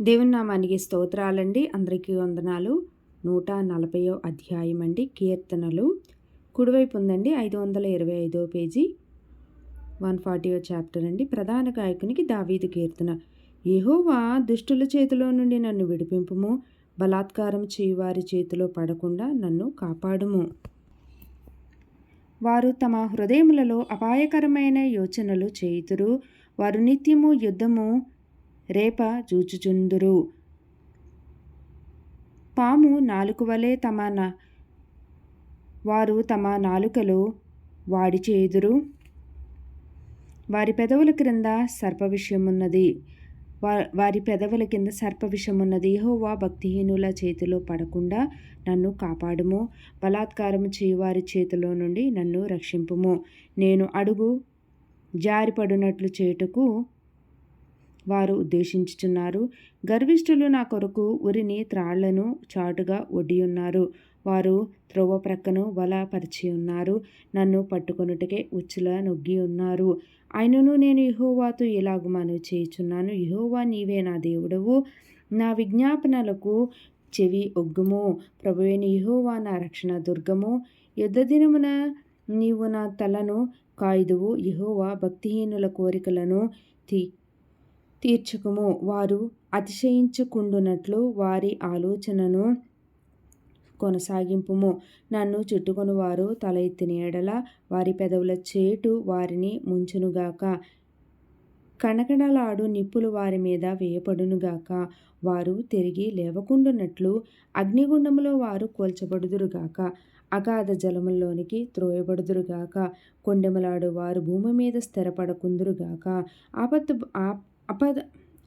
దేవుని నామానికి స్తోత్రాలండి. అందరికీ వందనాలు. నూట నలభయో అధ్యాయం అండి. కీర్తనలు. కుడివైపు ఉందండి. ఐదు వందల ఇరవై ఐదో పేజీ. వన్ ఫార్టీయో చాప్టర్ అండి. ప్రధాన గాయకునికి దావీదు కీర్తన. ఏహోవా దుష్టుల చేతిలో నుండి నన్ను విడిపింపుము. బలాత్కారం చేయువారి చేతిలో పడకుండా నన్ను కాపాడుము. వారు తమ హృదయములలో అపాయకరమైన యోచనలు చేయుతురు వారు నిత్యము యుద్ధము రేప జూచుచుందురు. పాము నాలుక వలె తమ వారు తమ నాలుకలు వాడి చేదురు. వారి పెదవుల క్రింద సర్ప విషయమున్నది. వారి పెదవుల కింద సర్ప విషమున్నది హోవా భక్తిహీనుల చేతిలో పడకుండా నన్ను కాపాడుము. బలాత్కారము చేయువారి చేతిలో నుండి నన్ను రక్షింపుము. నేను అడుగు జారిపడినట్లు చేయుటకు వారు ఉద్దేశించుచున్నారు. గర్విష్ఠులు నా కొరకు ఉరిని త్రాళ్ళను చాటుగా ఒడ్డియున్నారు. వారు త్రోవ ప్రక్కను వల పరిచి ఉన్నారు నన్ను పట్టుకొనుటకే ఉచ్చుల నొగ్గి ఉన్నారు ఆయనను నేను ఇహోవాతో ఇలాగు మనవి చేయుచున్నాను. ఇహోవా నీవే నా దేవుడవు. నా విజ్ఞాపనలకు చెవి ఒగ్గుము. ప్రభువేని ఇహోవా నా రక్షణ దుర్గము. యుద్ధ దినమున నీవు నా తలను కాయుదువు. ఇహోవా భక్తిహీనుల కోరికలను తీ తీర్చుకుము. వారు అతిశయించుకుండునట్లు వారి ఆలోచనను కొనసాగింపుము. నన్ను చుట్టుకొని వారు తల ఎత్తిన ఎడల వారి పెదవుల చేటు వారిని ముంచునుగాక. కణకణలాడు నిప్పులు వారి మీద వేయపడునుగాక వారు తిరిగి లేవకుండునట్లు అగ్నిగుండములో వారు కోల్చబడుదురుగాక. అగాధ జలముల్లోనికి త్రోయబడుదురుగాక. కొండెమలాడు వారు భూమి మీద స్థిరపడకుందురుగాక. ఆపత్తు అపద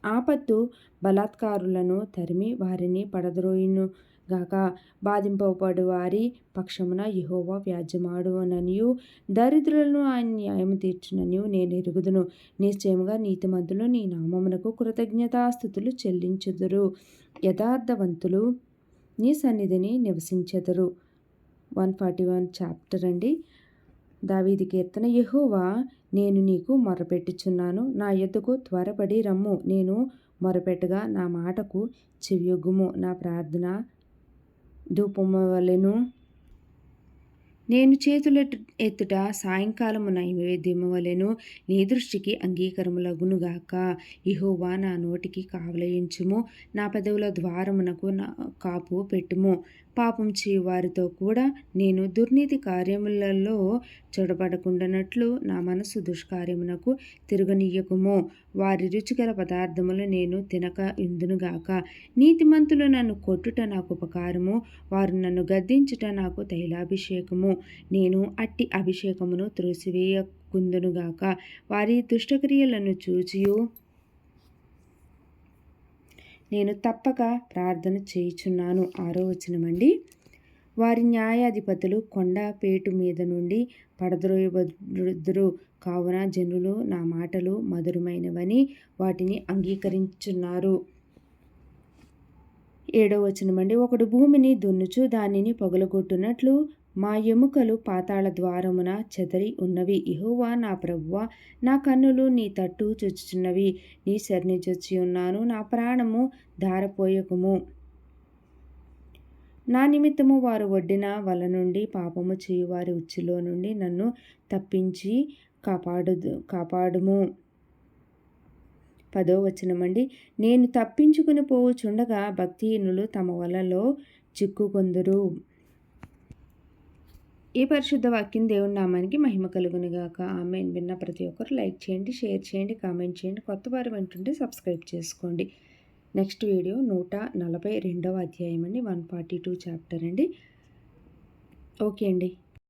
ఆపత్తు బలాత్కారులను తరిమి వారిని పడద్రోయిను గాక బాధింపబడు వారి పక్షమున యహోవా వ్యాజ్యమాడుననియు దరిద్రులను ఆయన న్యాయం తీర్చుననియు నేను ఎరుగుదును. నిశ్చయముగా నీతిమంతులు నీ నామమునకు కృతజ్ఞతాస్థుతులు చెల్లించుదురు. యథార్థవంతులు నీ సన్నిధిని నివసించెదరు. వన్ ఫార్టీ వన్ చాప్టర్ అండి. దావీది కీర్తన యహోవా నేను నీకు మొరపెట్టుచున్నాను. నా ఎద్దుకు త్వరపడి రమ్ము. నేను మొరపెట్టగా నా మాటకు చెవియొగ్గుము. నా ప్రార్థన ధూపము నేను చేతుల ఎత్తుట సాయంకాలము నైవేద్యము వలెను నీ దృష్టికి అంగీకరములగునుగాక ఇహోవా నా నోటికి కావలయించుము. నా పెదవుల ద్వారమునకు నా కాపు పెట్టుము. పాపం వారితో కూడా నేను దుర్నీతి కార్యములలో చూడబడకుండానట్లు నా మనసు దుష్కార్యమునకు తిరగనీయకుము. వారి రుచికర పదార్థములు నేను తినక ఇందునుగాక నీతిమంతులు నన్ను కొట్టుట నాకు ఉపకారము. వారు నన్ను గద్దించుట నాకు తైలాభిషేకము. నేను అట్టి అభిషేకమును త్రోసివేయకుందునుగాక వారి దుష్టక్రియలను చూచియు. నేను తప్పక ప్రార్థన చేయుచున్నాను ఆరో వచనమండి వారి న్యాయాధిపతులు కొండపేటు మీద నుండి పడద్రోయబదురు కావున జనులు నా మాటలు మధురమైనవని వాటిని అంగీకరించున్నారు ఏడో వచనమండి ఒకడు భూమిని దున్నుచు దానిని పొగలగొట్టునట్లు మా ఎముకలు పాతాళ ద్వారమున చెదరి ఉన్నవి. ఇహోవా నా ప్రభువ నా కన్నులు నీ తట్టు చొచ్చుచున్నవి. నీ శరణి చొచ్చి ఉన్నాను నా ప్రాణము ధారపోయకుము. నా నిమిత్తము వారు వడ్డిన వల నుండి పాపము చేయు వారి ఉచ్చులో నుండి నన్ను తప్పించి కాపాడు కాపాడుము. పదో వచనమండి. నేను తప్పించుకుని పోవుచుండగా భక్తిహీనులు తమ వలలో చిక్కుకొందురు. ఈ పరిశుద్ధ వాక్యం దేవుని నామానికి మహిమ కలుగునిగాక. ఆమె విన్న ప్రతి ఒక్కరు లైక్ చేయండి షేర్ చేయండి కామెంట్ చేయండి. కొత్త వారు వింటుంటే సబ్స్క్రైబ్ చేసుకోండి. నెక్స్ట్ వీడియో నూట నలభై రెండవ అధ్యాయం అండి వన్ ఫార్టీ టూ చాప్టర్ అండి. ఓకే అండి.